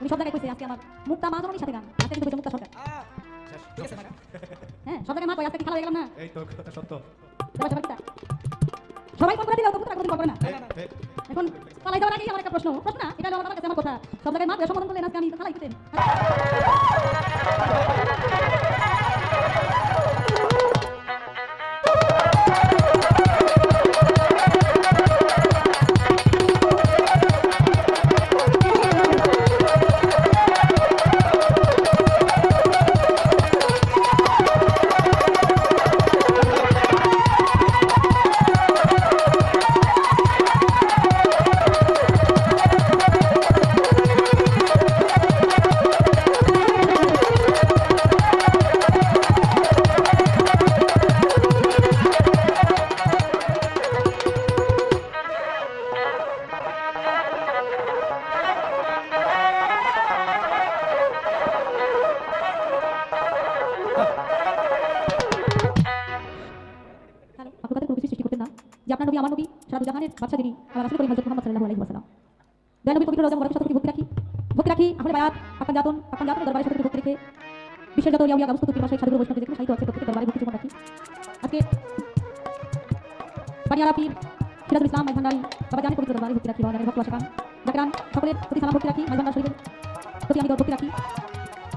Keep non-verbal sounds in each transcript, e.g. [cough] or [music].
উনি সব জায়গায় কইছে আজকে আমার মুক্তা মা জননীর সাথে গান। আজকে কিন্তু কইছে মুক্তা সরকার। [laughs] হ্যাঁ সব জায়গায় মা কই আজকে কি খেলা হয়ে গেলাম না? এই তো কথা সত্য। সবাই সবাই কিতা? সবাই ফোন করে দিলেও তো পুত্রা কোনদিন করে না। এখন পালাই যাওয়ার আগেই আমার একটা প্রশ্ন প্রশ্ন না এটা হলো আমার কাছে আমার কথা। সব জায়গায় মা সমাধান করলেন আজকে আমি খালাই দিতেন নবী আমার নবী সারা জাহানের বাদশা যিনি আমার রাসূল করিম হযরত মুহাম্মদ সাল্লাল্লাহু আলাইহি ওয়াসাল্লাম। দয়া নবীর পবিত্র রোজা মুবারকের সাথে ভক্তি রাখি। ভক্তি রাখি আহলে বায়াত পাকান জাতন পাকান জাতন দরবারে সাথে ভক্তি রেখে বিশ্বের যত ইয়াউয়া গাবস্ত পীর মাসে সাধু বৈষ্ণব যেখানে সাহিত্য আছে, প্রত্যেকের দরবারে ভক্তি জীবন রাখি। আজকে বানিয়ারা পীর সিরাজুল ইসলাম মাইভান্ডারি বাবা জানের পবিত্র দরবারে ভক্তি রাখি, বাবা জানের ভক্ত আশাকান জাকরান, সকলের প্রতি সালাম, ভক্তি রাখি, মাইভান্ডার শরীফের প্রতি আমি ভক্তি রাখি।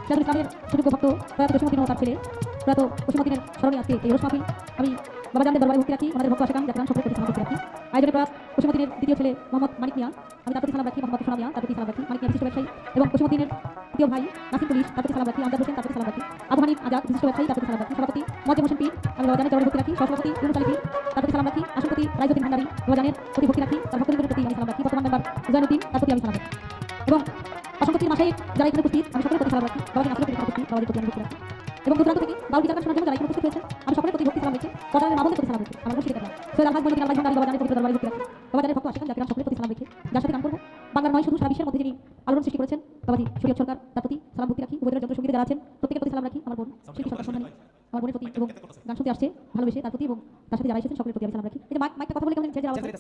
সিরাজুল ইসলামের সুযোগ্য ভক্ত প্রয়াত জসীমুদ্দিন ও তার ছেলে প্রয়াত জসীমুদ্দিনের স্মরণে আজকে এই রোজ মাহফিল। আমি বাবা জানদের দরবারে ভক্তি রাখি ওনাদের ভক্ত আশাকান জাকরান সকলের প্রতি সালাম ভক্তি রাখি আয়োজনে প্রয়াত জসীমুদ্দিনের দ্বিতীয় ছেলে মোহাম্মদ মানিক মিয়া, আমি তার প্রতি সালাম রাখি, মোহাম্মদ সোনা তার প্রতি সালাম রাখি, মানিক বিশিষ্ট ব্যবসায়ী, এবং জসীমুদ্দিনের দ্বিতীয় ভাই নাসিম পুলিশ তার প্রতি সালাম রাখি, আমজাদ হোসেন তার প্রতি সালাম রাখি, আবু আজাদ, বিশিষ্ট ব্যবসায়ী তার প্রতি সালাম রাখি, সভাপতি মজিম হোসেন পীর, আমি বাবা জানের দরবারে ভক্তি রাখি সহসভাপতি ইউনুস আলী তার প্রতি সালাম রাখি আসনপতি রাইজুদ্দিন ভান্ডারী, বাবা জানের প্রতি ভক্তি রাখি, তার ভক্তদের প্রতি আমি সালাম রাখি, বর্তমান মেম্বার জয়নুদ্দিন, তার প্রতি আমি সালাম রাখি। এবং অসংখ্য মাসে যারা এখানে উপস্থিত, আমি সকলের প্রতি সালাম রাখি বাবাকে আসলে প্রতি উপস্থিত বাবাদের প্রতি আমি ভক্তি রাখি। এবং দূরান্ত থেকে বাউল গীতার শোনার জন্য যারা এখানে উপস্থিত হয়েছে আমি সকলের প্রতি ভক্তি সালাম রেখে পদানের মামুনের প্রতি সালাম রেখে আমার মুর্শিদের কথা সৈয়দ আলহাজ মনির আল্লাহ বাবা জানের পবিত্র দরবারে ভক্তি রাখি বাবা জানের ভক্ত আশিকান জাকিরান সকলের প্রতি সালাম রেখে যার সাথে গান করব। বাংলার নয় শুধু সারা বিশ্বের মধ্যে যিনি আলোড়ন সৃষ্টি করেছেন বাবাজি শরীয়ত সরকার তার প্রতি সালাম ভক্তি রাখি। উপদের যন্ত্র সঙ্গীতে যারা আছেন প্রত্যেকের প্রতি সালাম রাখি। আমার বোন শিল্পী সরকার সন্ধানী আমার বোনের প্রতি এবং গান শুনতে আসছে ভালোবেসে তার প্রতি এবং তার সাথে যারা এসেছেন সকলের প্রতি আমি সালাম রাখি। এই যে মাইক মাইকটা কথা বলে কেমন চেঞ্জ হয়ে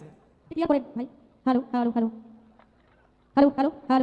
ক্লিয়ার করেন ভাই। Hello hello hello. Hello hello hello.